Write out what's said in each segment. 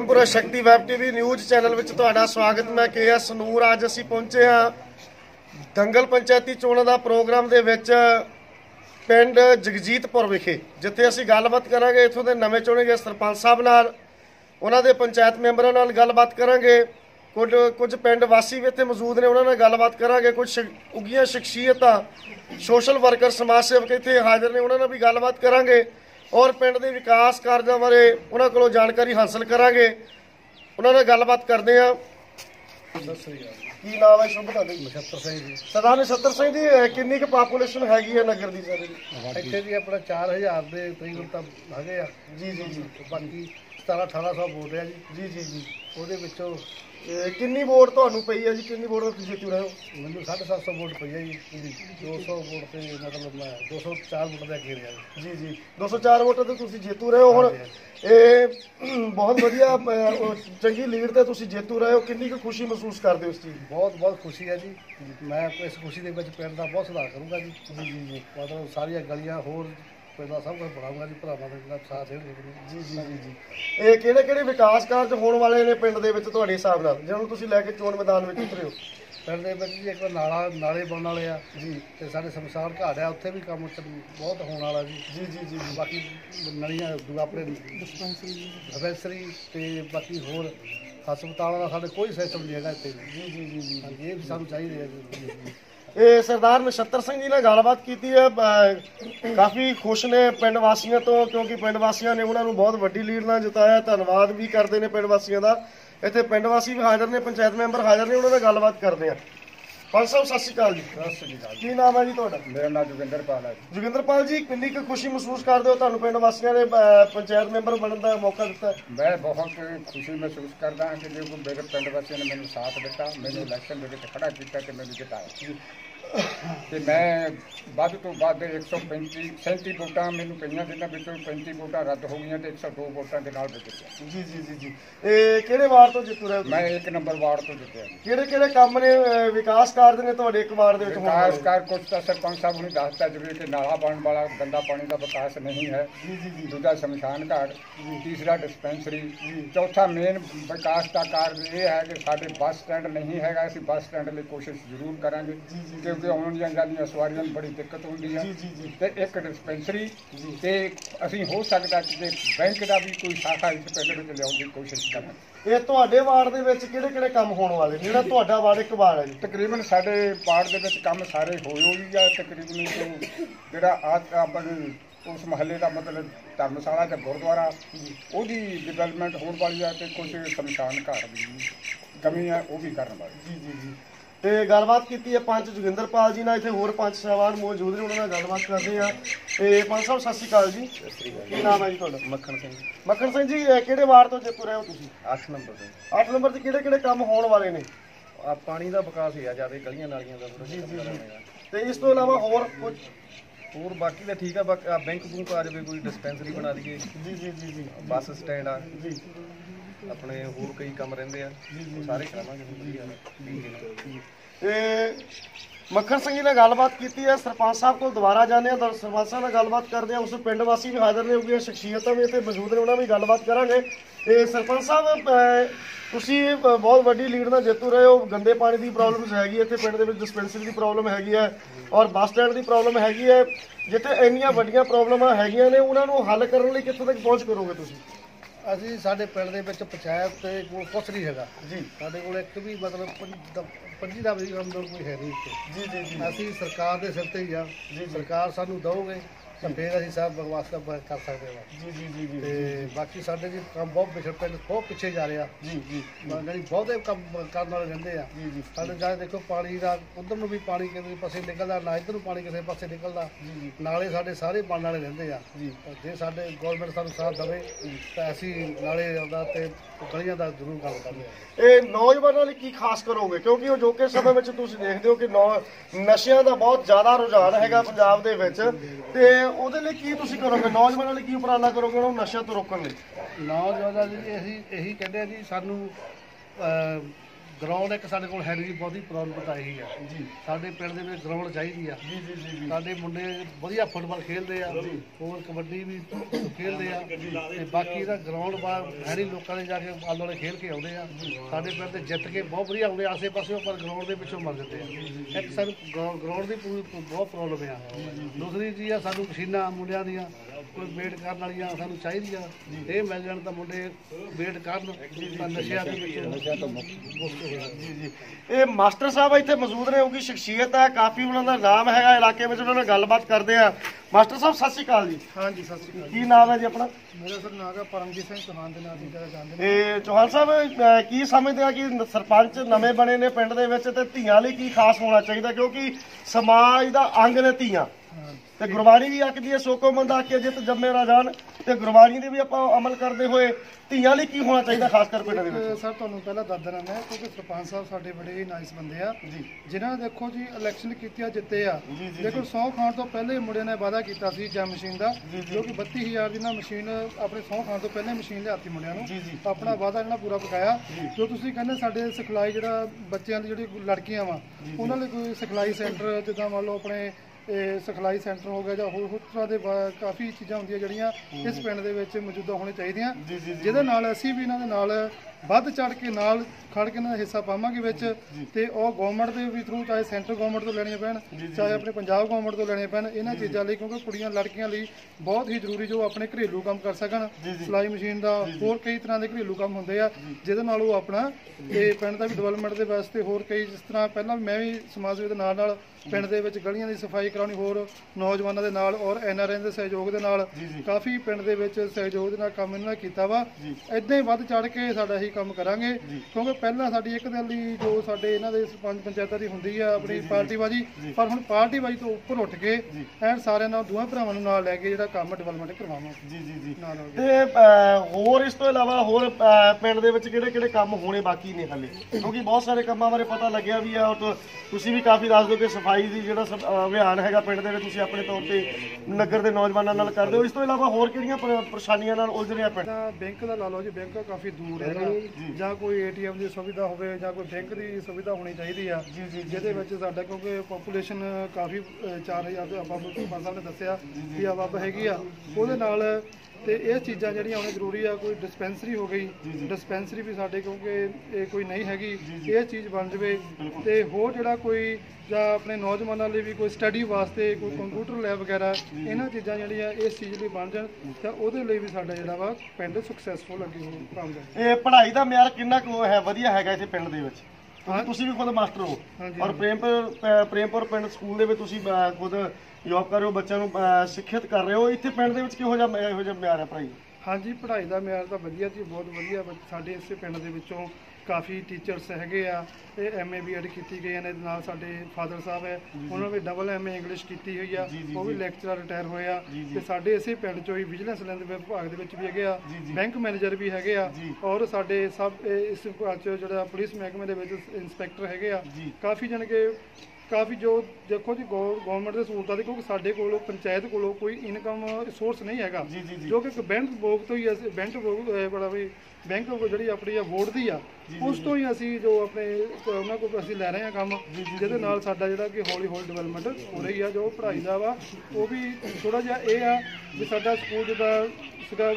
Hukampura Shakti web TV news channel ਵਿੱਚ ਤੁਹਾਡਾ ਸਵਾਗਤ। ਮੈਂ ਕੇ ਐਸ ਨੂਰ, ਅੱਜ ਅਸੀਂ ਪਹੁੰਚੇ ਹਾਂ ਦੰਗਲ ਪੰਚਾਇਤੀ ਚੋਣਾਂ ਦਾ ਪ੍ਰੋਗਰਾਮ ਦੇ ਵਿੱਚ ਪਿੰਡ ਜਗਜੀਤਪੁਰ ਵਿਖੇ, ਜਿੱਥੇ ਅਸੀਂ ਗੱਲਬਾਤ ਕਰਾਂਗੇ। ਇੱਥੋਂ ਦੇ ਨਵੇਂ ਚੁਣੇ ਗਏ ਸਰਪੰਚ ਸਾਹਿਬ ਨਾਲ, ਉਹਨਾਂ ਦੇ ਪੰਚਾਇਤ ਮੈਂਬਰਾਂ ਨਾਲ ਗੱਲਬਾਤ ਕਰਾਂਗੇ। ਕੁਝ ਕੁਝ ਪਿੰਡ ਵਾਸੀ ਵੀ ਇੱਥੇ ਮੌਜੂਦ ਨੇ, ਉਹਨਾਂ ਨਾਲ ਗੱਲਬਾਤ ਕਰਾਂਗੇ। ਕੁਝ ਸ਼ਖ- ਉੱਘੀਆਂ ਸ਼ਖਸੀਅਤਾਂ, ਸੋਸ਼ਲ ਵਰਕਰ, ਸਮਾਜ ਸੇਵਕ ਇੱਥੇ ਹਾਜ਼ਰ ਨੇ, ਉਹਨਾਂ ਨਾਲ ਵੀ ਗੱਲਬਾਤ ਕਰਾਂਗੇ। ਔਰ ਪਿੰਡ ਦੇ ਵਿਕਾਸ ਕਾਰਜਾਂ ਬਾਰੇ ਉਹਨਾਂ ਕੋਲੋਂ ਜਾਣਕਾਰੀ ਹਾਸਲ ਕਰਾਂਗੇ। ਉਹਨਾਂ ਨਾਲ ਗੱਲਬਾਤ ਕਰਦੇ ਹਾਂ। ਕੀ ਨਾਮ ਹੈ ਸ਼ੁਭ ਤੁਹਾਡਾ ਨਛੱਤਰ ਸਿੰਘ ਜੀ। ਸਰਦਾਰ ਨਛੱਤਰ ਸਿੰਘ ਜੀ ਕਿੰਨੀ ਕੁ ਪਾਪੂਲੇਸ਼ਨ ਹੈਗੀ ਹੈ ਨਗਰ ਦੀ ਸਾਰੇ? ਇੱਥੇ ਜੀ ਆਪਣਾ 4000 ਦੇ ਤਕਰੀਬਨ ਤਾਂ ਹੈਗੇ ਆ। ਜੀ ਜੀ ਜੀ। ਬਾਕੀ 17 1800 ਬੋਲ ਰਿਹਾ ਜੀ। ਜੀ ਜੀ ਜੀ। ਉਹਦੇ ਵਿੱਚੋਂ ਇਹ ਕਿੰਨੀ ਵੋਟ ਤੁਹਾਨੂੰ ਪਈ ਹੈ ਜੀ? ਕਿੰਨੀ ਵੋਟ ਦਾ ਤੁਸੀਂ ਜਿੱਤੂ ਰਹੇ ਹੋ? ਮੈਨੂੰ 750 ਵੋਟ ਪਈ ਹੈ ਜੀ 200 ਵੋਟ ਤੇ ਮਤਲਬ ਮੈਂ 204 ਵੋਟ ਦੇ ਅੱਗੇ ਰਿਹਾ ਜੀ। ਜੀ ਜੀ। 204 ਵੋਟਾਂ ਤੇ ਤੁਸੀਂ ਜੇਤੂ ਰਹੇ ਹੋ। ਹੁਣ ਇਹ ਬਹੁਤ ਵਧੀਆ ਚੰਗੀ ਲੀਡ ਤੇ ਤੁਸੀਂ ਜੇਤੂ ਰਹੇ ਹੋ। ਕਿੰਨੀ ਕੁ ਖੁਸ਼ੀ ਮਹਿਸੂਸ ਕਰਦੇ ਹੋ ਇਸ ਚੀਜ਼ ਬਹੁਤ ਬਹੁਤ ਖੁਸ਼ੀ ਹੈ ਜੀ। ਮੈਂ ਇਸ ਖੁਸ਼ੀ ਦੇ ਵਿੱਚ ਪਿੰਡ ਦਾ ਬਹੁਤ ਸੁਧਾਰ ਕਰੂੰਗਾ ਜੀ। ਜੀ ਜੀ ਜੀ ਮਤਲਬ ਸਾਰੀਆਂ ਗਲੀਆਂ ਹੋਰ ਪਿੰਡ ਦਾ ਸਭ ਕੁਝ ਬਣਾਉਂਗਾ ਜੀ ਭਰਾਵਾਂ ਦੇ ਨਾਲ ਸਾਥ ਦੇਣਗੇ ਜੀ ਜੀ ਜੀ ਇਹ ਕਿਹੜੇ ਕਿਹੜੇ ਵਿਕਾਸ ਕਾਰਜ ਹੋਣ ਵਾਲੇ ਨੇ ਪਿੰਡ ਦੇ ਵਿੱਚ ਤੁਹਾਡੇ ਹਿਸਾਬ ਨਾਲ? ਜਿਹਨਾਂ ਨੂੰ ਤੁਸੀਂ ਲੈ ਕੇ ਚੋਣ ਮੈਦਾਨ ਵਿੱਚ ਉਤਰੇ ਹੋ। ਪਿੰਡ ਦੇ ਵਿੱਚ ਜੀ ਇੱਕ ਨਾਲਾ ਨਾਲੇ ਬਣਨ ਵਾਲੇ ਆ। ਜੀ। ਤੇ ਸਾਡੇ ਸ਼ਮਸ਼ਾਨ ਘਾਟ ਆ ਉੱਥੇ ਵੀ ਕੰਮ ਬਹੁਤ ਹੋਣ ਵਾਲਾ ਜੀ। ਜੀ ਜੀ ਜੀ ਬਾਕੀ ਨਲੀਆਂ ਦੂਆ ਆਪਣੇ ਡਿਸਪੈਂਸਰੀ ਤੇ ਬਾਕੀ ਹੋਰ ਹਸਪਤਾਲਾਂ ਦਾ ਸਾਡੇ ਕੋਈ ਸਿਸਟਮ ਨਹੀਂ ਹੈਗਾ ਇੱਥੇ। ਜੀ ਜੀ ਜੀ ਇਹ ਵੀ ਸਾਨੂੰ ਚਾਹੀਦੇ ਆ ਜੀ। ਇਹ ਸਰਦਾਰ ਨਛੱਤਰ ਸਿੰਘ ਜੀ ਨਾਲ ਗੱਲਬਾਤ ਕੀਤੀ ਹੈ ਕਾਫੀ ਖੁਸ਼ ਨੇ ਪਿੰਡ ਵਾਸੀਆਂ ਤੋਂ, ਕਿਉਂਕਿ ਪਿੰਡ ਵਾਸੀਆਂ ਨੇ ਉਹਨਾਂ ਨੂੰ ਬਹੁਤ ਵੱਡੀ ਲੀਡ ਨਾਲ ਜਿਤਾਇਆ, ਧੰਨਵਾਦ ਵੀ ਕਰਦੇ ਨੇ ਪਿੰਡ ਵਾਸੀਆਂ ਦਾ। ਇੱਥੇ ਪਿੰਡ ਵਾਸੀ ਵੀ ਹਾਜ਼ਰ ਨੇ, ਪੰਚਾਇਤ ਮੈਂਬਰ ਹਾਜ਼ਰ ਨੇ, ਉਹਨਾਂ ਨਾਲ ਗੱਲਬਾਤ ਕਰਦੇ ਆ ਸਾਹਿਬ ਸਤਿ ਸ਼੍ਰੀ ਅਕਾਲ ਜੀ। ਸਤਿ ਸ੍ਰੀ ਅਕਾਲ ਕੀ ਨਾਮ ਹੈ ਜੀ ਤੁਹਾਡਾ? ਮੇਰਾ ਨਾਮ ਜੋਗਿੰਦਰ ਪਾਲ ਹੈ ਜੋਗਿੰਦਰਪਾਲ ਜੀ ਕਿੰਨੀ ਕੁ ਖੁਸ਼ੀ ਮਹਿਸੂਸ ਕਰਦੇ ਹੋ ਤੁਹਾਨੂੰ ਪਿੰਡ ਵਾਸੀਆਂ ਨੇ ਪੰਚਾਇਤ ਮੈਂਬਰ ਬਣਨ ਦਾ ਮੌਕਾ ਦਿੱਤਾ? ਮੈਂ ਬਹੁਤ ਖੁਸ਼ੀ ਮਹਿਸੂਸ ਕਰਦਾ ਹਾਂ ਕਿ ਜੋ ਕੋਈ ਮੇਰੇ ਪਿੰਡ ਵਾਸੀਆਂ ਨੇ ਮੈਨੂੰ ਸਾਥ ਦਿੱਤਾ ਮੈਨੂੰ ਇਲੈਕਸ਼ਨ ਦੇ ਵਿੱਚ ਖੜਾ ਕੀਤਾ ਤੇ ਮੈਨੂੰ ਜਿਤਾਇਆ। ਤੇ ਮੈਂ ਵੱਧ ਤੋਂ ਵੱਧ 135 37 ਵੋਟਾਂ ਮੈਨੂੰ ਪਈਆਂ ਜਿਨ੍ਹਾਂ ਵਿੱਚੋਂ 35 ਵੋਟਾਂ ਰੱਦ ਹੋ ਗਈਆਂ ਤੇ 102 ਵੋਟਾਂ ਦੇ ਨਾਲ ਜਿੱਤਿਆ ਜੀ ਜੀ ਜੀ ਜੀ। ਇਹ ਕਿਹੜੇ ਵਾਰਡ ਤੋਂ ਜਿੱਤੂ ਰਹੇ ਮੈਂ ਇੱਕ ਨੰਬਰ ਵਾਰਡ ਤੋਂ ਜਿੱਤਿਆ ਕਿਹੜੇ ਕਿਹੜੇ ਕੰਮ ਨੇ ਵਿਕਾਸ ਕਾਰਜ ਨੇ ਤੁਹਾਡੇ ਇੱਕ ਵਾਰਡ ਦੇ ਵਿੱਚ ਹੋਣ ਵਿਕਾਸ ਵਾਲੇ? ਕਾਰ ਕੁਝ ਤਾਂ ਸਰਪੰਚ ਸਾਹਿਬ ਨੇ ਦੱਸਤਾ ਜਿਵੇਂ ਕਿ ਨਾਲਾ ਬਣਨ ਵਾਲਾ ਗੰਦਾ ਪਾਣੀ ਦਾ ਵਿਕਾਸ ਨਹੀਂ ਹੈ। ਜੀ ਜੀ ਜੀ। ਦੂਜਾ ਸ਼ਮਸ਼ਾਨ ਘਾਟ ਤੀਸਰਾ ਡਿਸਪੈਂਸਰੀ। ਚੌਥਾ ਮੇਨ ਵਿਕਾਸ ਦਾ ਕਾਰਜ ਇਹ ਹੈ ਕਿ ਸਾਡੇ ਬੱਸ ਸਟੈਂਡ ਨਹੀਂ ਹੈਗਾ ਅਸੀਂ ਬੱਸ ਸਟੈਂਡ ਲਈ ਕੋਸ਼ਿਸ਼ ਜ਼ਰੂਰ ਕਰਾਂਗੇ ਕਿਉਂਕਿ ਆਉਣ ਦੀਆਂ ਜਾਂਦੀਆਂ ਸਵਾਰੀਆਂ ਨੂੰ ਬੜੀ ਦਿੱਕਤ ਹੁੰਦੀ ਹੈ ਜੀ ਜੀ ਜੀ। ਤੇ ਇੱਕ ਡਿਸਪੈਂਸਰੀ ਤੇ ਅਸੀਂ ਹੋ ਸਕਦਾ ਕਿ ਬੈਂਕ ਦਾ ਵੀ ਕੋਈ ਸ਼ਾਖਾ ਇਸ ਪਿੰਡ ਵਿੱਚ ਲਿਆਉਣ ਦੀ ਕੋਸ਼ਿਸ਼ ਕਰਾਂਗੇ। ਇਹ ਤੁਹਾਡੇ ਵਾਰਡ ਦੇ ਵਿੱਚ ਕਿਹੜੇ ਕਿਹੜੇ ਕੰਮ ਹੋਣ ਵਾਲੇ? ਨੇ? ਜਿਹੜਾ ਤੁਹਾਡਾ ਵਾਰਡ ਇੱਕ ਵਾਰਡ ਹੈ ਜੀ। ਤਕਰੀਬਨ ਸਾਡੇ ਪਾਰਟ ਦੇ ਵਿੱਚ ਕੰਮ ਸਾਰੇ ਹੋਏ ਹੋਈ ਆ। ਤਕਰੀਬਨ ਜਿਹੜਾ ਆ- ਆਪਣੀ ਉਸ ਮਹੱਲੇ ਦਾ ਮਤਲਬ ਧਰਮਸ਼ਾਲਾ ਤੇ ਗੁਰਦੁਆਰਾ ਉਹਦੀ ਡਿਵੈਲਪਮੈਂਟ ਹੋਣ ਵਾਲੀ ਆ ਤੇ ਕੁਝ ਸ਼ਮਸ਼ਾਨ ਘਾਟ ਦੀ ਕਮੀ ਆ ਉਹ ਵੀ ਕਰਨ ਵਾਲੀ। ਜੀ ਜੀ ਜੀ। ਤੇ ਗੱਲਬਾਤ ਕੀਤੀ ਹੈ ਪੰਚ ਜੋਗਿੰਦਰਪਾਲ ਜੀ ਨਾਲ ਇੱਥੇ ਹੋਰ ਪੰਚ ਸਾਹਿਬਾਨ ਮੌਜੂਦ ਨੇ ਉਹਨਾਂ ਨਾਲ ਗੱਲਬਾਤ ਕਰਦੇ ਆ ਤੇ ਪੰਚ ਸਾਹਿਬ ਸਤਿ ਸ਼੍ਰੀ ਅਕਾਲ ਜੀ। ਕੀ ਨਾਮ ਹੈ ਜੀ ਤੁਹਾਡਾ? ਮੱਖਣ ਸਿੰਘ। ਮੱਖਣ ਸਿੰਘ ਜੀ ਇਹ ਕਿਹੜੇ ਵਾਰਡ ਤੋਂ ਜਿੱਤੂ ਰਹੇ ਹੋ ਤੁਸੀਂ? 8 ਨੰਬਰ ਤੇ। 8 ਨੰਬਰ ਤੇ ਕਿਹੜੇ ਕਿਹੜੇ ਕੰਮ ਹੋਣ ਵਾਲੇ ਨੇ? ਆ ਪਾਣੀ ਦਾ ਵਿਕਾਸ ਹੀ ਜ਼ਿਆਦਾ ਗਲੀਆਂ ਨਾਲੀਆਂ ਦਾ ਜੀ, ਜੀ। ਤੇ ਇਸ ਤੋਂ ਇਲਾਵਾ ਹੋਰ ਕੁਝ? ਹੋਰ ਬਾਕੀ ਤਾਂ ਠੀਕ ਆ ਬਾਕੀ ਬੈਂਕ ਆ ਜਾਵੇ ਕੋਈ ਡਿਸਪੈਂਸਰੀ ਬਣਾ ਦਈਏ ਜੀ ਜੀ ਜੀ ਜੀ। ਬੱਸ ਸਟੈਂਡ ਆ। ਜੀ। ਆਪਣੇ ਹੋਰ ਕਈ ਕੰਮ ਰਹਿੰਦੇ ਆ। ਉਹ ਸਾਰੇ ਕਰਾਵਾਂਗੇ ਵਧੀਆ। ਠੀਕ ਮੱਖਣ ਸਿੰਘ ਜੀ ਨਾਲ ਗੱਲਬਾਤ ਕੀਤੀ ਹੈ। ਸਰਪੰਚ ਸਾਹਿਬ ਕੋਲ ਦੁਬਾਰਾ ਜਾਂਦੇ ਹਾਂ। ਤਾਂ ਸਰਪੰਚ ਸਾਹਿਬ ਨਾਲ ਗੱਲਬਾਤ ਕਰਦੇ ਹਾਂ। ਉਸ ਪਿੰਡ ਵਾਸੀ ਵੀ ਹਾਜ਼ਰ ਨੇ। ਉਹਦੀਆਂ ਸ਼ਖਸੀਅਤਾਂ ਵੀ ਇੱਥੇ ਮੌਜੂਦ ਨੇ। ਉਹਨਾਂ ਵੀ ਗੱਲਬਾਤ ਕਰਾਂਗੇ। ਤੇ ਸਰਪੰਚ ਸਾਹਿਬ ਤੁਸੀਂ ਬਹੁਤ ਵੱਡੀ ਲੀਡ ਨਾਲ ਜੇਤੂ ਰਹੇ ਹੋ। ਗੰਦੇ ਪਾਣੀ ਦੀ ਪ੍ਰੋਬਲਮ ਹੈਗੀ ਇੱਥੇ ਪਿੰਡ ਦੇ ਵਿੱਚ ਡਿਸਪੈਂਸਰੀ ਦੀ ਪ੍ਰੋਬਲਮ ਹੈਗੀ ਹੈ। ਔਰ ਬੱਸ ਸਟੈਂਡ ਦੀ ਪ੍ਰੋਬਲਮ ਹੈਗੀ ਹੈ। ਜਿੱਥੇ ਇੰਨੀਆਂ ਵੱਡੀਆਂ ਪ੍ਰੋਬਲਮਾਂ ਹੈਗੀਆਂ ਨੇ। ਉਹਨਾਂ ਨੂੰ ਹੱਲ ਕਰਨ ਲਈ ਕਿੱਥੋਂ ਤੱਕ ਪਹੁੰਚ ਕਰੋਗੇ ਤੁਸੀਂ? ਅਸੀਂ ਸਾਡੇ ਪਿੰਡ ਦੇ ਵਿੱਚ ਪੰਚਾਇਤ ਤੇ ਕੋਲ ਕੁਛ ਨਹੀਂ ਹੈਗਾ। ਜੀ। ਸਾਡੇ ਕੋਲ ਇੱਕ ਵੀ ਮਤਲਬ ਪੰਜ ਦਾ- ਪੰਜੀ ਦਾ ਵੀ ਕੰਮ ਕੋਈ ਹੈ ਨਹੀਂ ਜੀ ਜੀ ਅਸੀਂ ਸਰਕਾਰ ਦੇ ਸਿਰ ਤੇ ਹੀ ਆ। ਸਰਕਾਰ ਸਾਨੂੰ ਦਊਗੇ। ਤਾਂ ਫਿਰ ਅਸੀਂ ਸਭ ਬਕਵਾਸ ਦਾ ਬ- ਕਰ ਸਕਦੇ ਹਾਂ। ਜੀ ਜੀ ਜੀ ਜੀ ਤੇ ਬਾਕੀ ਸਾਡੇ ਜੀ ਕੰਮ ਬਹੁਤ ਪਿਛੜ ਪਿੰਡ ਬਹੁਤ ਪਿੱਛੇ ਜਾ ਰਿਹਾ। ਜੀ ਜੀ ਜਿਹੜੀ ਬਹੁਤੇ ਕੰਮ ਕਰਨ ਵਾਲੇ ਰਹਿੰਦੇ ਆ। ਜੀ ਜੀ। ਸਾਡੇ ਜਾ ਦੇਖੋ ਪਾਣੀ ਦਾ ਉਧਰ ਨੂੰ ਵੀ ਪਾਣੀ ਕਿਸੇ ਪਾਸੇ ਨਿਕਲਦਾ ਨਾ ਇੱਧਰ ਨੂੰ ਪਾਣੀ ਕਿਸੇ ਪਾਸੇ ਨਿਕਲਦਾ। ਨਾਲੇ ਸਾਡੇ ਸਾਰੇ ਬਣਨ ਵਾਲੇ ਰਹਿੰਦੇ ਆ। ਜੀ। ਤਾਂ ਜੇ ਸਾਡੇ ਗਵਰਨਮੈਂਟ ਸਾਨੂੰ ਸਾਥ ਦੇਵੇ ਤਾਂ ਅਸੀਂ ਨਾਲੇ ਆਉਂਦਾ ਤੇ ਗਲੀਆਂ ਦਾ ਜ਼ਰੂਰ ਕੰਮ ਕਰਦੇ ਆ ਇਹ ਨੌਜਵਾਨਾਂ ਲਈ ਕੀ ਖਾਸ ਕਰੋਗੇ? ਕਿਉਂਕਿ ਉਹ ਜੋ ਕਿ ਸਮੇਂ ਵਿੱਚ ਤੁਸੀਂ ਦੇਖਦੇ ਹੋ ਕਿ ਨੌ- ਨਸ਼ਿਆਂ ਦਾ ਬਹੁਤ ਜ਼ਿਆਦਾ ਰੁਝਾਨ ਹੈਗਾ ਪੰਜਾਬ ਦੇ ਵਿੱਚ। ਤੇ ਉਹਦੇ ਲਈ ਕੀ ਤੁਸੀਂ ਕਰੋਗੇ? ਨੌਜਵਾਨਾਂ ਲਈ ਕੀ ਉਪਰਾਲਾ ਕਰੋਗੇ ਉਹਨਾਂ ਨੂੰ ਨਸ਼ਿਆਂ ਤੋਂ ਰੋਕਣ ਲਈ? ਨੌਜਵਾਨਾਂ ਲਈ ਅਸੀਂ ਇਹੀ ਕਹਿੰਦੇ ਆ ਜੀ, ਸਾਨੂੰ ਗਰਾਊਂਡ ਇੱਕ ਸਾਡੇ ਕੋਲ ਹੈ ਨਹੀਂ ਜੀ ਬਹੁਤੀ ਪ੍ਰੋਬਲਮ ਤਾਂ ਇਹੀ ਆ। ਜੀ। ਸਾਡੇ ਪਿੰਡ ਦੇ ਵਿੱਚ ਗਰਾਊਂਡ ਚਾਹੀਦੀ ਆ। ਜੀ ਜੀ ਜੀ ਸਾਡੇ ਮੁੰਡੇ ਵਧੀਆ ਫੁੱਟਬਾਲ ਖੇਡਦੇ ਆ ਹੋਰ ਕਬੱਡੀ ਵੀ ਖੇਡਦੇ ਆ। ਤੇ ਬਾਕੀ ਦਾ ਗਰਾਊਂਡ ਬਾਹਰ ਹੈ ਨਹੀਂ ਲੋਕਾਂ ਦੇ ਜਾ ਕੇ ਆਲੇ ਦੁਆਲੇ ਖੇਡ ਕੇ ਆਉਂਦੇ ਆ। ਸਾਡੇ ਪਿੰਡ ਦੇ ਜਿੱਤ ਕੇ ਬਹੁਤ ਵਧੀਆ ਆਉਂਦੇ ਆਸੇ ਪਾਸੇ ਪਰ ਗਰਾਊਂਡ ਦੇ ਪਿੱਛੋਂ ਮਰ ਜਾਂਦੇ ਆ। ਇੱਕ ਸਾਨੂੰ ਗਰਾਊਂਡ ਦੀ ਪੂਰੀ ਬਹੁਤ ਪ੍ਰੋਬਲਮ ਆ। ਦੂਸਰੀ ਚੀਜ਼ ਆ ਸਾਨੂੰ ਮਸ਼ੀਨਾਂ ਮੁੰਡਿਆਂ ਦੀਆਂ। ਕੋਈ ਵੇਟ ਕਰਨ ਵਾਲੀਆਂ ਸਾਨੂੰ ਚਾਹੀਦੀਆਂ ਇਹ ਮਿਲ ਜਾਣ ਤਾਂ ਮੁੰਡੇ ਵੇਟ ਕਰਨ ਤਾਂ ਨਸ਼ਿਆਂ ਦੇ ਵਿੱਚ। ਮੁਕਤ ਹੋ ਜਾਣ ਜੀ ਜੀ। ਇਹ ਮਾਸਟਰ ਸਾਹਿਬ ਇੱਥੇ ਮੌਜੂਦ ਨੇ ਉਹਦੀ ਸ਼ਖਸੀਅਤ ਹੈ ਕਾਫੀ ਉਹਨਾਂ ਦਾ ਨਾਮ ਹੈਗਾ ਇਲਾਕੇ ਵਿੱਚ ਉਹਨਾਂ ਨਾਲ ਗੱਲਬਾਤ ਕਰਦੇ ਆ। ਮਾਸਟਰ ਸਾਹਿਬ ਸਤਿ ਸ਼੍ਰੀ ਅਕਾਲ ਜੀ। ਹਾਂਜੀ ਸਤਿ ਸ਼੍ਰੀ ਅਕਾਲ ਕੀ ਨਾਮ ਹੈ ਜੀ ਆਪਣਾ? ਮੇਰਾ ਸਰ ਨਾਮ ਹੈ ਪਰਮਜੀਤ ਸਿੰਘ ਚੌਹਾਨ ਦੇ ਨਾਮ ਦੀ ਜਗ੍ਹਾ ਜਾਂਦੇ ਤੇ ਚੌਹਾਨ ਸਾਹਿਬ ਕੀ ਸਮਝਦੇ ਆ ਕਿ ਸਰਪੰਚ ਨਵੇਂ ਬਣੇ ਨੇ ਪਿੰਡ ਦੇ ਵਿੱਚ ਤੇ ਧੀਆਂ ਲਈ ਕੀ ਖਾਸ ਹੋਣਾ ਚਾਹੀਦਾ? ਕਿਉਂਕਿ ਸਮਾਜ ਦਾ ਅੰਗ ਨੇ ਧੀਆਂ। ਤੇ ਗੁਰਬਾਣੀ ਵੀ ਆਖਦੀ ਹੈ ਸੋਕੋ ਮੰਦਾ ਆਖੇ ਜਿਤ ਜੰਮੇ ਰਾਜਾਨ ਤੇ ਗੁਰਬਾਣੀ ਦੇ ਵੀ ਆਪਾਂ ਅਮਲ ਕਰਦੇ ਹੋਏ ਧੀਆਂ ਲਈ ਕੀ ਹੋਣਾ ਚਾਹੀਦਾ ਖਾਸ ਕਰ ਪਿੰਡ ਦੇ ਵਿੱਚ? ਸਰ ਤੁਹਾਨੂੰ ਪਹਿਲਾਂ ਦੱਸ ਦੇਣਾ ਮੈਂ ਕਿਉਂਕਿ ਸਰਪੰਚ ਸਾਹਿਬ ਸਾਡੇ ਬੜੇ ਹੀ ਨਾਈਸ ਬੰਦੇ ਆ। ਜੀ। ਜਿਨ੍ਹਾਂ ਨੇ ਦੇਖੋ ਜੀ ਇਲੈਕਸ਼ਨ ਕੀਤੀ ਆ। ਜਿੱਤੇ ਆ ਦੇਖੋ 100 ਖਾਣ ਤੋਂ ਪਹਿਲੇ ਮੁੰਡੇ ਨੇ ਵਾਅਦਾ ਕੀਤਾ ਸੀ ਜੈ ਮਸ਼ੀਨ ਦਾ ਜੋ ਕਿ 32000 ਦੀ ਨਾ ਮਸ਼ੀਨ ਆਪਣੇ 100 ਖਾਣ ਤੋਂ ਪਹਿਲੇ ਮਸ਼ੀਨ ਲਿਆਤੀ ਮੁੰਡਿਆਂ ਨੂੰ। ਆਪਣਾ ਵਾਅਦਾ ਇਹਨਾਂ ਪੂਰਾ ਪਕਾਇਆ। ਜੋ। ਤੁਸੀਂ ਕਹਿੰਦੇ ਸਾਡੇ ਸਿਖਲਾਈ ਜਿਹੜਾ ਬੱਚਿਆਂ ਦੀ ਜਿਹੜੀ ਲੜਕੀਆਂ ਵਾ ਉਹਨਾਂ ਲਈ ਕੋਈ ਸਿਖਲਾਈ ਸੈਂਟਰ ਜਿੱਦਾਂ ਮੰਨ ਲਓ ਆਪਣੇ ਇਹ ਸਿਖਲਾਈ ਸੈਂਟਰ ਹੋ ਗਿਆ ਜਾਂ ਹੋਰ ਹੋਰ ਤਰ੍ਹਾਂ ਦੇ ਬ- ਕਾਫੀ ਚੀਜ਼ਾਂ ਹੁੰਦੀਆਂ ਜਿਹੜੀਆਂ ਇਸ ਪਿੰਡ ਦੇ ਵਿੱਚ ਮੌਜੂਦਾ ਹੋਣੀ ਚਾਹੀਦੀਆਂ। ਜਿਹਦੇ ਨਾਲ ਅਸੀਂ ਵੀ ਇਹਨਾਂ ਦੇ ਨਾਲ ਵੱਧ ਚੜ ਕੇ ਨਾਲ ਖੜ ਕੇ ਦਾ ਹਿੱਸਾ ਪਾਵਾਂਗੇ ਵਿੱਚ ਤੇ ਉਹ ਗਵਰਨਮੈਂਟ ਦੇ ਵੀ ਥਰੂ ਚਾਹੇ ਸੈਂਟਰ ਗਵਰਨਮੈਂਟ ਤੋਂ ਲੈਣੀਆਂ ਪੈਣ ਚਾਹੇ ਆਪਣੇ ਪੰਜਾਬ ਗਵਰਨਮੈਂਟ ਤੋਂ ਲੈਣੀਆਂ ਪੈਣ ਇਹਨਾਂ ਚੀਜ਼ਾਂ ਲਈ ਕਿਉਂਕਿ ਕੁੜੀਆਂ ਲੜਕੀਆਂ ਲਈ ਬਹੁਤ ਹੀ ਜ਼ਰੂਰੀ ਜੋ ਆਪਣੇ ਘਰੇਲੂ ਕੰਮ ਕਰ ਸਕਣ। ਸਿਲਾਈ ਮਸ਼ੀਨ ਦਾ ਹੋਰ ਕਈ ਤਰ੍ਹਾਂ ਦੇ ਘਰੇਲੂ ਕੰਮ ਹੁੰਦੇ ਆ ਜਿਹਦੇ ਨਾਲ ਉਹ ਆਪਣਾ ਤੇ ਪਿੰਡ ਦਾ ਵੀ ਡਿਵੈਲਪਮੈਂਟ ਦੇ ਵਾਸਤੇ ਹੋਰ ਕਈ ਜਿਸ ਤਰ੍ਹਾਂ ਪਹਿਲਾਂ ਮੈਂ ਵੀ ਸਮਾਜ ਦੇ ਨਾਲ ਨਾਲ ਪਿੰਡ ਦੇ ਵਿੱਚ ਗਲੀਆਂ ਦੀ ਸਫ਼ਾਈ ਕਰਾਉਣੀ ਹੋਰ ਨੌਜਵਾਨਾਂ ਦੇ ਨਾਲ ਔਰ ਐਨਆਰਐਨ ਦੇ ਸਹਿਯੋਗ ਦੇ ਨਾਲ ਕਾਫੀ ਪਿੰਡ ਦੇ ਵਿੱਚ ਸਹਿਯੋਗ ਦੇ ਨਾਲ ਕੰਮ ਇਹਨਾਂ ਕੀਤਾ ਵਾ। ਇਦਾਂ ਹੀ ਵੱਧ ਚੜ ਕੇ ਸਾਡਾ ਇਹੀ ਕੰਮ ਕਰਾਂਗੇ। ਕਿਉਂਕਿ ਪਹਿਲਾਂ ਸਾਡੀ ਇੱਕ ਦਿਨ ਲਈ ਜੋ ਸਾਡੇ ਇਹਨਾਂ ਦੇ ਸਰਪੰਚ ਪੰਚਾਇਤਾਂ ਦੀ ਹੁੰਦੀ ਆ ਆਪਣੀ ਪਾਰਟੀਬਾਜੀ। ਪਰ ਹੁਣ ਪਾਰਟੀਬਾਜੀ ਤੋਂ ਉੱਪਰ ਉੱਠ ਕੇ ਐਨ ਸਾਰਿਆਂ ਨਾਲ ਦੋਹਾਂ ਭਰਾਵਾਂ ਨੂੰ ਨਾਲ ਲੈ ਕੇ ਜਿਹੜਾ ਕੰਮ ਡਿਵੈਲਪਮੈਂਟ ਕਰਵਾਵਾਂਗੇ। ਜੀ ਜੀ ਜੀ। ਨਾਲ ਨਾਲ ਤੇ ਹੋਰ ਇਸ ਤੋਂ ਇਲਾਵਾ ਹੋਰ ਪਿੰਡ ਦੇ ਵਿੱਚ ਕਿਹੜੇ ਕਿਹੜੇ ਕੰਮ ਹੋਣੇ ਬਾਕੀ ਨੇ ਹਾਲੇ? ਕਿਉਂਕਿ ਬਹੁਤ ਸਾਰੇ ਕੰਮਾਂ ਬਾਰੇ ਪਤਾ ਲੱਗਿਆ ਵੀ ਆ ਔਰ ਤੁਸੀਂ ਵੀ ਕਾਫੀ ਦੱਸ ਦਿਓ ਕਿ ਸਫ਼ਾਈ ਦੀ ਜਿਹੜਾ ਅਭਿਆਨ ਹੈਗਾ ਪਿੰਡ ਦੇ ਵਿੱਚ ਤੁਸੀਂ ਆਪਣੇ ਤੌਰ ਤੇ ਨਗਰ ਦੇ ਨੌਜਵਾਨਾਂ ਨਾਲ ਕਰਦੇ ਹੋ। ਇਸ ਤੋਂ ਇਲਾਵਾ ਹੋਰ ਕਿਹੜੀਆਂ ਪਰ- ਪਰੇਸ਼ਾਨੀਆਂ ਨਾਲ ਉਲਝ ਰਿਹਾ ਪਿੰਡ? ਬੈਂਕ ਦਾ ਲਾ ਲਓ ਜੀ ਬੈਂਕ ਕਾਫੀ ਦੂਰ ਹੈ ਨਾ ਜਾਂ ਕੋਈ ਏਟੀਐਮ ਦੀ ਸੁਵਿਧਾ ਹੋਵੇ ਜਾਂ ਕੋਈ ਬੈਂਕ ਦੀ ਸੁਵਿਧਾ ਹੋਣੀ ਚਾਹੀਦੀ ਆ ਜਿਹਦੇ ਵਿੱਚ ਸਾਡਾ ਕਿਉਂਕਿ ਪੋਪੂਲੇਸ਼ਨ ਕਾਫੀ ਅ, 4000 ਦੇ ਆਪਾਂ ਨੂੰ ਸਾਹਿਬ ਨੇ ਦੱਸਿਆ ਵੀ ਆਵਾਬ ਹੈਗੀ ਆ। ਉਹਦੇ ਨਾਲ ਤੇ ਇਹ ਚੀਜ਼ਾਂ ਜਿਹੜੀਆਂ ਹੋਣੀ ਜ਼ਰੂਰੀ ਆ ਕੋਈ ਡਿਸਪੈਂਸਰੀ ਹੋ ਗਈ ਡਿਸਪੈਂਸਰੀ ਵੀ ਸਾਡੇ ਕਿਉਂਕਿ ਇਹ ਕੋਈ ਨਹੀਂ ਹੈਗੀ ਇਹ ਚੀਜ਼ ਬਣ ਜਵੇ। ਤੇ ਹੋਰ ਜਿਹੜਾ ਕੋਈ ਜਾਂ ਆਪਣੇ ਨੌਜਵਾਨਾਂ ਲਈ ਵੀ ਕੋਈ ਸਟੱਡੀ ਵਾਸਤੇ ਕੋਈ ਕੰਪਿਊਟਰ ਲੈਬ ਵਗੈਰਾ ਇਹਨਾਂ ਚੀਜ਼ਾਂ ਜਿਹੜੀਆਂ ਇਸ ਚੀਜ਼ ਲਈ ਬਣ ਜਾਣ ਤਾਂ ਉਹਦੇ ਲਈ ਵੀ ਸਾਡਾ ਜਿਹੜਾ ਵਾ ਪਿੰਡ ਸਕਸੈਸਫੁਲ ਅੱਗੇ ਹੋ ਕੰਮ ਇਹ ਪੜ੍ਹਾਈ ਦਾ ਮਿਆਰ ਕਿੰਨਾ ਕੁ ਹੈ ਵਧੀਆ ਹੈਗਾ ਇੱਥੇ ਪਿੰਡ ਦੇ ਵਿੱਚ? ਤੁਸੀਂ ਵੀ ਖੁਦ ਮਾਸਟਰ ਹੋ। ਔਰ ਪ੍ਰੇਮਪੁਰ ਪ੍ਰੇਮਪੁਰ ਪਿੰਡ ਸਕੂਲ ਦੇ ਵਿੱਚ ਤੁਸੀਂ ਖੁਦ ਜੌਬ ਕਰ ਰਹੇ ਹੋ ਬੱਚਿਆਂ ਨੂੰ ਅਹ, ਸਿੱਖਿਅਤ ਕਰ ਰਹੇ ਹੋ। ਇੱਥੇ ਪਿੰਡ ਦੇ ਵਿੱਚ ਕਿਹੋ ਜਿਹਾ ਇਹੋ ਜਿਹਾ ਮਿਆਰ ਹੈ ਪੜ੍ਹਾਈ ਦਾ? ਹਾਂਜੀ ਪੜ੍ਹਾਈ ਦਾ ਮਿਆਰ ਤਾਂ ਵਧੀਆ ਜੀ ਬਹੁਤ ਵਧੀਆ। ਬੱਚ- ਸਾਡੇ ਇਸੇ ਪਿੰਡ ਦੇ ਵਿੱਚੋਂ ਕਾਫੀ ਟੀਚਰਸ ਹੈਗੇ ਆ। ਤੇ ਐਮਏ ਬੀਐਡ ਕੀਤੀ ਗਈ ਹੈ ਇਹਦੇ ਨਾਲ ਸਾਡੇ ਫਾਦਰ ਸਾਹਿਬ ਹੈ। ਉਹਨਾਂ ਨੇ ਡਬਲ ਐਮਏ ਇੰਗਲਿਸ਼ ਕੀਤੀ ਹੋਈ ਆ। ਉਹ ਵੀ ਲੈਕਚਰਰ ਰਿਟਾਇਰ ਹੋਏ ਆ। ਤੇ ਸਾਡੇ ਇਸੇ ਪਿੰਡ ਚੋਂ ਹੀ ਵਿਜੀਲੈਂਸ ਲੈਂਦੇ ਵਿਭਾਗ ਦੇ ਵਿੱਚ ਵੀ ਹੈਗੇ ਆ। ਬੈਂਕ ਮੈਨੇਜਰ ਵੀ ਹੈਗੇ ਆ। ਔਰ ਸਾਡੇ ਸਭ ਇਹ ਇਸ ਵਿਭਾਗ ਚ ਜਿਹੜਾ ਪੁਲਿਸ ਮਹਿਕਮੇ ਦੇ ਵਿੱਚ ਇੰਸਪੈਕਟਰ ਹੈਗੇ ਆ। ਕਾਫੀ ਜਣ ਕੇ ਕਾਫੀ ਜੋ ਦੇਖੋ ਜੀ ਗਵਰਨਮੈਂਟ ਦੇ ਸਹੂਲਤਾਂ ਦੀ ਕਿਉਂਕਿ ਸਾਡੇ ਕੋਲ ਪੰਚਾਇਤ ਕੋਲੋਂ ਕੋਈ ਇਨਕਮ ਸੋਰਸ ਨਹੀਂ ਹੈਗਾ। ਜੋ ਕਿ ਇੱਕ ਬੈਂਕ ਬੋਕ ਤੋਂ ਹੀ ਬੈਂਕ ਬੜਾ ਵੀ ਬੈਂਕ ਜਿਹੜੀ ਆਪਣੀ ਆ ਵੋਟ ਦੀ ਆ ਉਸ ਤੋਂ ਹੀ ਅਸੀਂ ਜੋ ਆਪਣੇ ਉਹਨਾਂ ਕੋਲ ਅਸੀਂ ਲੈ ਰਹੇ ਹਾਂ ਕੰਮ ਜਿਹਦੇ ਨਾਲ ਸਾਡਾ ਜਿਹੜਾ ਕਿ ਹੌਲੀ ਹੌਲੀ ਡਿਵੈਲਪਮੈਂਟ ਹੋ ਰਹੀ ਆ ਜੋ ਪੜ੍ਹਾਈ ਦਾ ਵਾ ਉਹ ਵੀ ਥੋੜਾ ਜਿਹਾ ਇਹ ਆ ਵੀ ਸਾਡਾ ਸਕੂਲ ਜਿਹਦਾ ਸੀਗਾ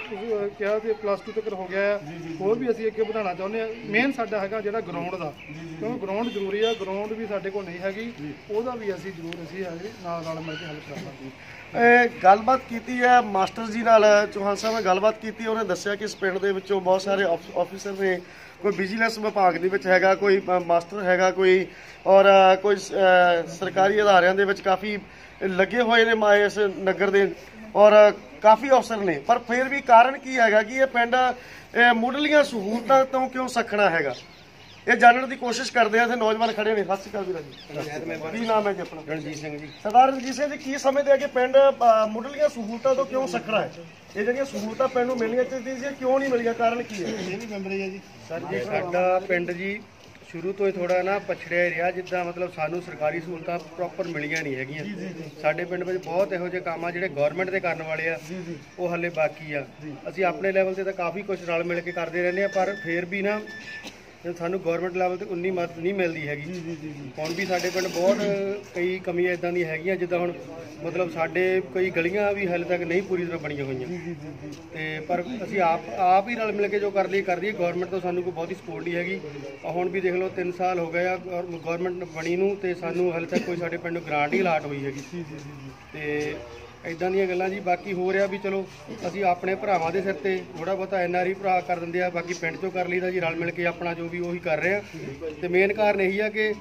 ਕਿਹਾ ਵੀ ਪਲੱਸ 2 ਤੱਕ ਹੋ ਗਿਆ ਹੋਰ ਵੀ ਅਸੀਂ ਅੱਗੇ ਵਧਾਉਣਾ ਚਾਹੁੰਦੇ ਆ। ਮੇਨ ਸਾਡਾ ਹੈਗਾ ਜਿਹੜਾ ਗਰਾਊਂਡ ਦਾ। ਕਿਉਂਕਿ ਗਰਾਊਂਡ ਜ਼ਰੂਰੀ ਆ ਗਰਾਊਂਡ ਵੀ ਸਾਡੇ ਕੋਲ ਨਹੀਂ ਹੈਗੀ। ਉਹਦਾ ਵੀ ਅਸੀਂ ਜ਼ਰੂਰ ਅਸੀਂ ਨਾਲ ਨਾਲ ਮਿਲ ਕੇ ਹੈਲਪ ਕਰਾਂਗੇ। ਇਹ ਗੱਲਬਾਤ ਕੀਤੀ ਹੈ ਮਾਸਟਰ ਜੀ ਨਾਲ ਚੌਹਾਨ ਸਾਹਿਬ ਨੇ ਗੱਲਬਾਤ ਕੀਤੀ ਉਹਨੇ ਦੱਸਿਆ ਕਿ ਇਸ ਪਿੰਡ ਦੇ ਵਿੱਚੋਂ ਬਹੁਤ ਸਾਰੇ ਆਫ- ਆਫੀਸਰ ਨੇ ਕੋਈ ਵਿਜੀਲੈਂਸ ਵਿਭਾਗ ਦੇ ਵਿੱਚ ਹੈਗਾ, ਕੋਈ ਮਾਸਟਰ ਹੈਗਾ ਕੋਈ, ਔਰ ਕੋਈ ਸਰਕਾਰੀ ਅਦਾਰਿਆਂ ਦੇ ਵਿੱਚ ਕਾਫੀ ਲੱਗੇ ਹੋਏ ਨੇ ਮਾਏ ਇਸ ਨਗਰ ਦੇ, ਔਰ ਕਾਫੀ ਅਫਸਰ ਨੇ। ਪਰ ਫਿਰ ਵੀ ਕਾਰਨ ਕੀ ਹੈਗਾ ਕਿ ਇਹ ਪਿੰਡ ਮੁੱਢਲੀਆਂ ਸਹੂਲਤਾਂ ਤੋਂ ਕਿਉਂ ਸਖਣਾ ਹੈਗਾ? ਇਹ ਜਾਣਨ ਦੀ ਕੋਸ਼ਿਸ਼ ਕਰਦੇ ਆ ਤੇ ਨੌਜਵਾਨ ਖੜੇ ਨੇ। ਸਤਿ ਸ਼੍ਰੀ ਅਕਾਲ ਵੀਰ ਜੀ। ਕੀ ਨਾਮ ਹੈ ਜੀ ਆਪਣਾ? ਰਣਜੀਤ ਸਿੰਘ ਜੀ। ਸਰਦਾਰ ਰਣਜੀਤ ਸਿੰਘ ਜੀ ਕੀ ਸਮਝਦੇ ਆ ਕਿ ਪਿੰਡ ਮੁੱਢਲੀਆਂ ਸਹੂਲਤਾਂ ਤੋਂ ਕਿਉਂ ਸਖਣਾ ਹੈ? ਇਹ ਜਿਹੜੀਆਂ ਸਹੂਲਤਾਂ ਪਿੰਡ ਨੂੰ ਮਿਲਣੀਆਂ ਚਾਹੀਦੀਆਂ ਸੀ ਕਿਉਂ ਨਹੀਂ ਮਿਲੀਆਂ? ਕਾਰਨ ਕੀ ਹੈ? ਇਹ ਵੀ ਮੈਂਬਰ ਹੈ ਜੀ। ਸਰ ਜੀ ਸਾਡਾ ਪਿੰਡ ਜੀ ਸ਼ੁਰੂ ਤੋਂ ਹੀ ਥੋੜਾ ਨਾ ਪਛੜਿਆ ਹੀ ਰਿਹਾ ਜਿੱਦਾਂ ਮਤਲਬ ਸਾਨੂੰ ਸਰਕਾਰੀ ਸਹੂਲਤਾਂ ਪ੍ਰੋਪਰ ਮਿਲੀਆਂ ਨਹੀਂ ਹੈਗੀਆਂ। ਸਾਡੇ ਪਿੰਡ ਵਿੱਚ ਬਹੁਤ ਇਹੋ ਜਿਹੇ ਕੰਮ ਆ ਜਿਹੜੇ ਗਵਰਨਮੈਂਟ ਦੇ ਕਰਨ ਵਾਲੇ ਆ। ਉਹ ਹੱਲੇ ਬਾਕੀ ਆ। ਅਸੀਂ ਆਪਣੇ ਲੈਵਲ ਤੇ ਤਾਂ ਕਾਫੀ ਕੁਝ ਰਲ ਮਿਲ ਕੇ ਕਰਦੇ ਰਹਿੰਦੇ ਆ ਪਰ ਫੇਰ ਵੀ ਨਾ ਤੇ ਸਾਨੂੰ ਗਵਰਨਮੈਂਟ ਲੈਵਲ ਤੇ ਉਨੀ ਮਦਦ ਨਹੀਂ ਮਿਲਦੀ ਹੈਗੀ। ਹੁਣ ਵੀ ਸਾਡੇ ਪਿੰਡ ਬਹੁਤ ਕਈ ਕਮੀਆਂ ਇਦਾਂ ਦੀਆਂ ਹੈਗੀਆਂ ਜਿੱਦਾਂ ਹੁਣ ਮਤਲਬ ਸਾਡੇ ਕਈ ਗਲੀਆਂ ਵੀ ਹਾਲੇ ਤੱਕ ਨਹੀਂ ਪੂਰੀ ਤਰ੍ਹਾਂ ਬਣੀਆਂ ਹੋਈਆਂ। ਤੇ ਪਰ ਅਸੀਂ ਆਪ ਆਪ ਹੀ ਰਲ ਮਿਲ ਕੇ ਜੋ ਕਰ ਲਈ ਕਰ ਲਈ ਗਵਰਨਮੈਂਟ ਤੋਂ ਸਾਨੂੰ ਕੋਈ ਬਹੁਤੀ ਸਪੋਰਟ ਨਹੀਂ ਹੈਗੀ। ਹੁਣ ਵੀ ਦੇਖ ਲਓ 3 ਸਾਲ ਹੋ ਗਏ ਆ ਗਵਰਨਮੈਂਟ ਬਣੀ ਨੂੰ ਤੇ ਸਾਨੂੰ ਹਾਲੇ ਤੱਕ ਕੋਈ ਸਾਡੇ ਪਿੰਡ ਨੂੰ ਗ੍ਰਾਂਟ ਹੀ ਅਲਾਟ ਹੋਈ ਹੈਗੀ। ਤੇ ਇਦਾਂ ਦੀਆਂ ਗੱਲਾਂ ਜੀ, ਬਾਕੀ ਹੋ ਰਿਹਾ ਵੀ ਚਲੋ, ਅਸੀਂ ਆਪਣੇ ਭਰਾਵਾਂ ਦੇ ਸਿਰ ਤੇ ਥੋੜਾ ਬਹੁਤਾ ਐਨਆਰਈ ਭਰਾ ਕਰ ਦਿੰਦੇ ਆ, ਬਾਕੀ ਪਿੰਡ ਚੋਂ ਕਰ ਲਈਦਾ ਜੀ, ਰਲ ਮਿਲ ਕੇ ਆਪਣਾ ਜੋ ਵੀ ਉਹੀ ਕਰ ਰਹੇ ਆ। ਤੇ ਮੇਨ ਕਾਰਨ ਇਹੀ ਆ ਕਿ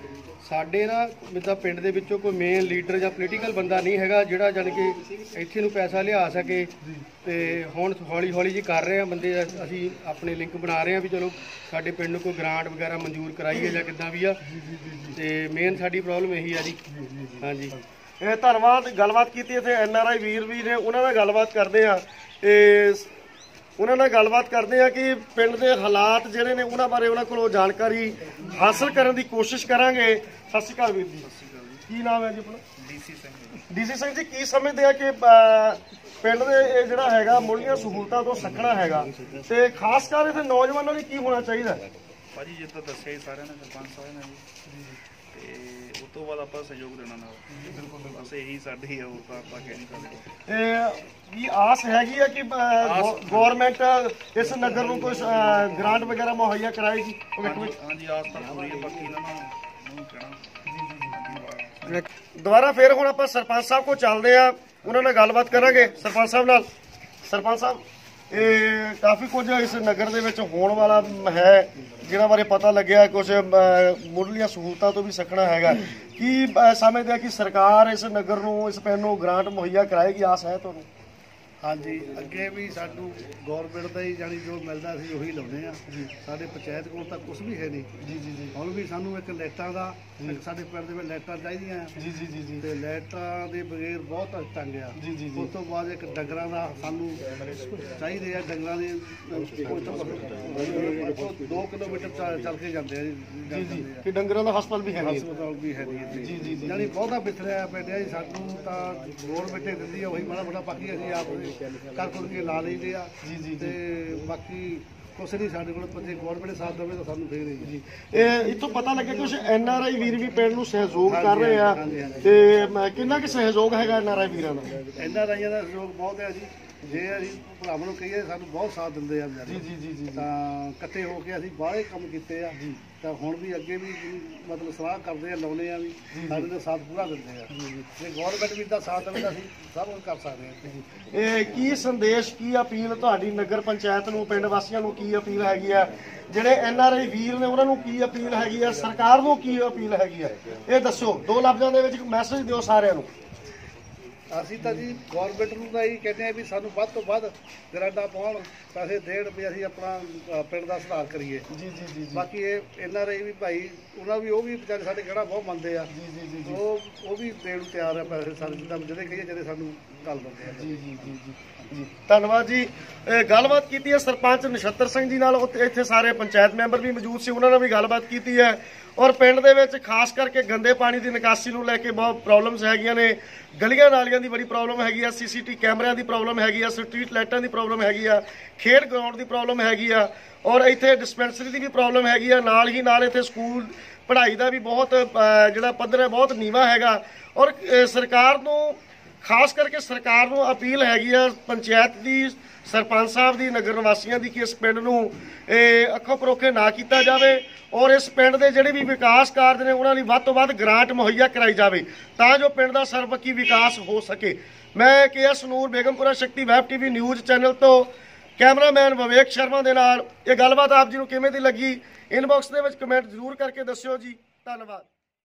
ਸਾਡੇ ਨਾ, ਜਿੱਦਾਂ ਪਿੰਡ ਦੇ ਵਿੱਚੋਂ ਕੋਈ ਮੇਨ ਲੀਡਰ ਜਾਂ ਪੋਲੀਟੀਕਲ ਬੰਦਾ ਨਹੀਂ ਹੈਗਾ, ਜਿਹੜਾ ਜਾਣੀ ਕਿ ਇੱਥੇ ਨੂੰ ਪੈਸਾ ਲਿਆ ਸਕੇ ਤੇ ਹੁਣ ਹੌਲੀ ਹੌਲੀ ਜੀ ਕਰ ਰਹੇ ਆ ਬੰਦੇ, ਅਸੀਂ ਆਪਣੇ ਲਿੰਕ ਬਣਾ ਰਹੇ ਆ ਵੀ ਚਲੋ, ਸਾਡੇ ਪਿੰਡ ਨੂੰ ਕੋਈ ਗ੍ਰਾਂਟ ਵਗੈਰਾ ਮਨਜ਼ੂਰ ਕਰਾਈਏ ਜਾਂ ਕਿੱਦਾਂ ਵੀ ਆ। ਤੇ ਮੇਨ ਸਾਡੀ ਪ੍ਰੋਬਲਮ ਇਹੀ ਆ ਜੀ। ਹਾਂਜੀ। ਇਹ ਧੰਨਵਾਦ ਗੱਲਬਾਤ ਕੀਤੀ ਇੱਥੇ ਐਨ ਆਰ ਆਈ ਵੀਰ ਵੀ ਨੇ ਉਹਨਾਂ ਨਾਲ ਗੱਲਬਾਤ ਕਰਦੇ ਆ ਇਹ ਉਹਨਾਂ ਨਾਲ ਗੱਲਬਾਤ ਕਰਦੇ ਆ ਕਿ ਪਿੰਡ ਦੇ ਹਾਲਾਤ ਜਿਹੜੇ ਨੇ ਉਹਨਾਂ ਬਾਰੇ ਉਹਨਾਂ ਕੋਲੋਂ ਜਾਣਕਾਰੀ ਹਾਸਲ ਕਰਨ ਦੀ ਕੋਸ਼ਿਸ਼ ਕਰਾਂਗੇ। ਸਤਿ ਸ਼੍ਰੀ ਅਕਾਲ ਵੀਰ ਜੀ। ਕੀ ਨਾਮ ਹੈ ਜੀ ਆਪਣਾ? ਡੀਸੀ ਸਿੰਘ ਡੀਸੀ ਸਿੰਘ ਜੀ ਕੀ ਸਮਝਦੇ ਆ ਕਿ ਪਿੰਡ ਦੇ ਇਹ ਜਿਹੜਾ ਹੈਗਾ ਮੁੱਢਲੀਆਂ ਸਹੂਲਤਾਂ ਤੋਂ ਸੱਖਣਾ ਹੈਗਾ। ਤੇ ਖਾਸ ਕਰ ਇੱਥੇ ਨੌਜਵਾਨਾਂ ਲਈ ਕੀ ਹੋਣਾ ਚਾਹੀਦਾ? ਭਾਜੀ ਜਿੱਦਾਂ ਦੱਸਿਆ ਸਾਰਿਆਂ ਨੇ ਸਰਪੰਚ ਸਾਹਿਬ ਨੇ ਜੀ। ਤੇ ਬਾਅਦ ਆਪਾਂ ਸਹਿਯੋਗ ਦੇਣਾ ਨਾਲ। ਬਿਲਕੁਲ ਬਸ ਇਹੀ ਸਾਡੀ ਆ ਹੋਰ ਤਾਂ ਆਪਾਂ ਕਹਿ ਨਹੀਂ ਸਕਦੇ ਇਹ ਕੀ ਆਸ ਹੈਗੀ ਆ ਕਿ ਗਵਰਨਮੈਂਟ ਇਸ ਨਗਰ ਨੂੰ ਕੋਈ ਗ੍ਰਾਂਟ ਵਗੈਰਾ ਮੁਹੱਈਆ ਕਰਾਏਗੀ ਭਵਿੱਖ ਵਿੱਚ? ਹਾਂਜੀ ਆਸ ਤਾਂ ਪੂਰੀ ਹੈ ਬਾਕੀ ਇਹਨਾਂ ਨੂੰ ਨੂੰ ਕਹਿਣਾ। ਦੁਬਾਰਾ ਫੇਰ ਹੁਣ ਆਪਾਂ ਸਰਪੰਚ ਸਾਹਿਬ ਕੋਲ ਚੱਲਦੇ ਆ ਉਹਨਾਂ ਨਾਲ ਗੱਲਬਾਤ ਕਰਾਂਗੇ। ਸਰਪੰਚ ਸਾਹਿਬ ਨਾਲ। ਸਰਪੰਚ ਸਾਹਿਬ ਇਹ ਕਾਫੀ ਕੁਝ ਇਸ ਨਗਰ ਦੇ ਵਿੱਚ ਹੋਣ ਵਾਲਾ ਹੈ, ਜਿਹਨਾਂ ਬਾਰੇ ਪਤਾ ਲੱਗਿਆ, ਕੁਝ ਮੁੱਢਲੀਆਂ ਸਹੂਲਤਾਂ ਤੋਂ ਵੀ ਸਖਣਾ ਹੈਗਾ। ਕੀ ਸਮਝਦੇ ਆ ਕਿ ਸਰਕਾਰ ਇਸ ਨਗਰ ਨੂੰ, ਇਸ ਪਿੰਡ ਨੂੰ ਗ੍ਰਾਂਟ ਮੁਹੱਈਆ ਕਰਾਏਗੀ? ਆਸ ਹੈ ਤੁਹਾਨੂੰ? ਹਾਂਜੀ ਅੱਗੇ ਵੀ ਸਾਨੂੰ ਗਵਰਨਮੈਂਟ ਦਾ ਹੀ ਜਾਨੀ ਜੋ ਮਿਲਦਾ ਸੀ ਉਹੀ ਲਾਉਨੇ ਆ। ਸਾਡੇ ਪੰਚਾਇਤ ਕੋਲ ਤਾਂ ਕੁਝ ਵੀ ਹੈ ਨਹੀਂ। ਜੀ ਜੀ ਜੀ। ਹੁਣ ਵੀ ਸਾਨੂੰ ਇੱਕ ਲਾਈਟਾਂ ਦਾ ਸਾਡੇ ਪਿੰਡ ਦੇ ਵਿੱਚ ਲਾਈਟਾਂ ਚਾਹੀਦੀਆਂ ਆ। ਜੀ ਜੀ ਜੀ ਜੀ। ਤੇ ਲਾਈਟਾਂ ਦੇ ਬਗੈਰ ਬਹੁਤ ਤੰਗ ਆ। ਜੀ, ਜੀ, ਜੀ। ਉਸ ਤੋਂ ਬਾਅਦ ਇੱਕ ਡੰਗਰਾਂ ਦਾ ਸਾਨੂੰ ਚਾਹੀਦੇ ਆ ਡੰਗਰਾਂ ਦੇ 2 ਕਿਲੋਮੀਟਰ ਚੱਲ- ਕੇ ਜਾਂਦੇ ਆ ਜੀ ਜੀ ਕਿ ਡੰਗਰਾਂ ਦਾ ਹਸਪਤਾਲ ਵੀ ਹੈ ਨਹੀਂ ਹਸਪਤਾਲ ਵੀ ਹੈ ਨਹੀਂ ਜੀ, ਜੀ, ਜੀ। ਯਾਨੀ ਬਹੁਤਾ ਪਿੰਡਿਆ ਜੀ ਸਾਨੂੰ ਤਾਂ ਗੌਰਮੈਂਟ ਹੀ ਦਿੰਦੀ ਆ ਉਹੀ ਮਾੜਾ ਮੋਟਾ ਬਾਕੀ ਅਸੀਂ ਆਪ ਕਰ ਕੁਰ ਕੇ ਲਾ ਲਈਦੇ ਆ ਜੀ, ਜੀ। ਤੇ ਬਾਕੀ ਕੁਛ ਨਹੀਂ ਸਾਡੇ ਕੋਲ ਜੇ ਗੌਰਮੈਂਟ ਸਾਥ ਦੇਵੇ ਤਾਂ ਸਾਨੂੰ ਫੇਰ ਜੀ ਇਹ ਇੱਥੋਂ ਪਤਾ ਲੱਗਿਆ ਕੁਝ ਐਨ ਆਰ ਆਈ ਵੀਰ ਵੀ ਪਿੰਡ ਨੂੰ ਸਹਿਯੋਗ ਕਰ ਰਹੇ ਆ। ਤੇ ਕਿੰਨਾ ਕੁ ਸਹਿਯੋਗ ਹੈਗਾ ਐਨ ਆਰ ਆਈ ਵੀਰਾਂ ਦਾ ਇਹਨਾਂ ਰਾਈਆਂ ਦਾ ਸਹਿਯੋਗ ਬਹੁਤ ਹੈ ਜੀ ਜੇ ਅਸੀਂ ਭਰਾਵਾਂ ਨੂੰ ਕਹੀਏ ਸਾਨੂੰ ਬਹੁਤ ਸਾਥ ਦਿੰਦੇ ਆ ਵਿਚਾਰੇ। ਜੀ ਜੀ ਜੀ ਤਾਂ ਇਕੱਠੇ ਹੋ ਕੇ ਅਸੀਂ ਬਾਹਲੇ ਕੰਮ ਕੀਤੇ ਆ। ਤਾਂ ਹੁਣ ਵੀ ਅੱਗੇ ਵੀ ਮਤਲਬ ਸਲਾਹ ਕਰਦੇ ਆ ਲਾਉਨੇ ਆ ਵੀ ਸਾਡੇ ਦਾ ਸਾਥ ਪੂਰਾ ਦਿੰਦੇ ਆ। ਜੇ ਗਵਰਨਮੈਂਟ ਵੀ ਦਾ ਸਾਥ ਤਾਂ ਅਸੀਂ ਸਭ ਕੁਝ ਕਰ ਸਕਦੇ ਆ। ਇਹ ਕੀ ਸੰਦੇਸ਼ ਕੀ ਅਪੀਲ ਤੁਹਾਡੀ ਨਗਰ ਪੰਚਾਇਤ ਨੂੰ ਪਿੰਡ ਵਾਸੀਆਂ ਨੂੰ ਕੀ ਅਪੀਲ ਹੈਗੀ ਆ? ਜਿਹੜੇ ਐਨ ਆਰ ਆਈ ਵੀਰ ਨੇ ਉਹਨਾਂ ਨੂੰ ਕੀ ਅਪੀਲ ਹੈਗੀ ਆ? ਸਰਕਾਰ ਨੂੰ ਕੀ ਅਪੀਲ ਹੈਗੀ ਆ? ਇਹ ਦੱਸੋ ਦੋ ਲਫ਼ਜ਼ਾਂ ਦੇ ਵਿੱਚ ਇੱਕ ਮੈਸੇਜ ਦਿਓ ਸਾਰਿਆਂ ਨੂੰ। ਅਸੀਂ ਤਾਂ ਜੀ ਗਵਰਨਮੈਂਟ ਨੂੰ ਤਾਂ ਇਹ ਕਹਿੰਦੇ ਆ ਵੀ ਸਾਨੂੰ ਵੱਧ ਤੋਂ ਵੱਧ ਗਰਾਂਟਾਂ ਪਾਉਣ ਪੈਸੇ ਦੇਣ ਵੀ ਅਸੀਂ ਆਪਣਾ ਅ, ਪਿੰਡ ਦਾ ਸੁਧਾਰ ਕਰੀਏ। ਜੀ ਜੀ ਜੀ ਬਾਕੀ ਇਹ ਇਹਨਾਂ ਰਹੀ ਵੀ ਭਾਈ ਉਹਨਾਂ ਵੀ ਉਹ ਵੀ ਵਿਚਾਰੇ ਸਾਡੇ ਕਿਹੜਾ ਬਹੁਤ ਮੰਨਦੇ ਆ। ਜੀ ਜੀ ਜੀ ਉਹ ਉਹ ਵੀ ਦੇਣ ਨੂੰ ਤਿਆਰ ਆ ਪੈਸੇ ਸਾਡੇ ਜਿੱਦਾਂ ਜਿਹੜੇ ਕਹੀਏ ਜਿਹੜੇ ਸਾਨੂੰ ਗੱਲ ਦਿੰਦੇ ਆ। ਜੀ ਜੀ ਜੀ ਜੀ ਜੀ। ਧੰਨਵਾਦ ਜੀ। ਇਹ ਗੱਲਬਾਤ ਕੀਤੀ ਹੈ ਸਰਪੰਚ ਨਛੱਤਰ ਸਿੰਘ ਜੀ ਨਾਲ ਉੱਥੇ- ਇੱਥੇ ਸਾਰੇ ਪੰਚਾਇਤ ਮੈਂਬਰ ਵੀ ਮੌਜੂਦ ਸੀ ਉਹਨਾਂ ਨਾਲ ਵੀ ਗੱਲਬਾਤ ਕੀਤੀ ਹੈ। ਔਰ ਪਿੰਡ ਦੇ ਵਿੱਚ ਖਾਸ ਕਰਕੇ ਗੰਦੇ ਪਾਣੀ ਦੀ ਨਿਕਾਸੀ ਨੂੰ ਲੈ ਕੇ ਬਹੁਤ ਪ੍ਰੋਬਲਮਸ ਹੈਗੀਆਂ ਨੇ ਗਲੀਆਂ ਨਾਲੀਆਂ ਦੀ ਦੀ ਬੜੀ ਪ੍ਰੋਬਲਮ ਹੈਗੀ ਆ ਸੀਸੀਟੀ ਕੈਮਰਿਆਂ ਦੀ ਪ੍ਰੋਬਲਮ ਹੈਗੀ ਆ ਸਟਰੀਟ ਲਾਈਟਾਂ ਦੀ ਪ੍ਰੋਬਲਮ ਹੈਗੀ ਆ, ਖੇਡ ਗਰਾਊਂਡ ਦੀ ਪ੍ਰੋਬਲਮ ਹੈਗੀ ਆ ਔਰ ਇੱਥੇ ਡਿਸਪੈਂਸਰੀ ਦੀ ਵੀ ਪ੍ਰੋਬਲਮ ਹੈਗੀ ਆ, ਨਾਲ ਹੀ ਨਾਲ ਇੱਥੇ ਸਕੂਲ ਪੜ੍ਹਾਈ ਦਾ ਵੀ ਬਹੁਤ ਜਿਹੜਾ ਪੱਧਰ ਹੈ, ਬਹੁਤ ਨੀਵਾ ਹੈਗਾ ਔਰ ਸਰਕਾਰ ਨੂੰ ਖਾਸ ਕਰਕੇ ਸਰਕਾਰ ਨੂੰ ਅਪੀਲ ਹੈਗੀ ਆ ਪੰਚਾਇਤ ਦੀ, ਸਰਪੰਚ ਸਾਹਿਬ ਦੀ, ਨਗਰ ਨਿਵਾਸੀਆਂ ਦੀ ਕਿ ਇਸ ਪਿੰਡ ਨੂੰ ਇਹ ਅੱਖੋਂ ਪਰੋਖੇ ਨਾ ਕੀਤਾ ਜਾਵੇ ਔਰ ਇਸ ਪਿੰਡ ਦੇ ਜਿਹੜੇ ਵੀ ਵਿਕਾਸ ਕਾਰਜ ਨੇ ਉਹਨਾਂ ਲਈ ਵੱਧ ਤੋਂ ਵੱਧ ਗ੍ਰਾਂਟ ਮੁਹੱਈਆ ਕਰਾਈ ਜਾਵੇ ਤਾਂ ਜੋ ਪਿੰਡ ਦਾ ਸਰਬਪੱਖੀ ਵਿਕਾਸ ਹੋ ਸਕੇ। ਮੈਂ K S Noor Begampura Shakti web TV news channel ਤੋਂ ਕੈਮਰਾਮੈਨ ਵਿਵੇਕ ਸ਼ਰਮਾ ਦੇ ਨਾਲ ਇਹ ਗੱਲਬਾਤ ਆਪ ਜੀ ਨੂੰ ਕਿਵੇਂ ਦੀ ਲੱਗੀ? ਇਨਬਾਕਸ ਦੇ ਵਿੱਚ ਕਮੈਂਟ ਜ਼ਰੂਰ ਕਰਕੇ ਦੱਸਿਓ ਜੀ। ਧੰਨਵਾਦ।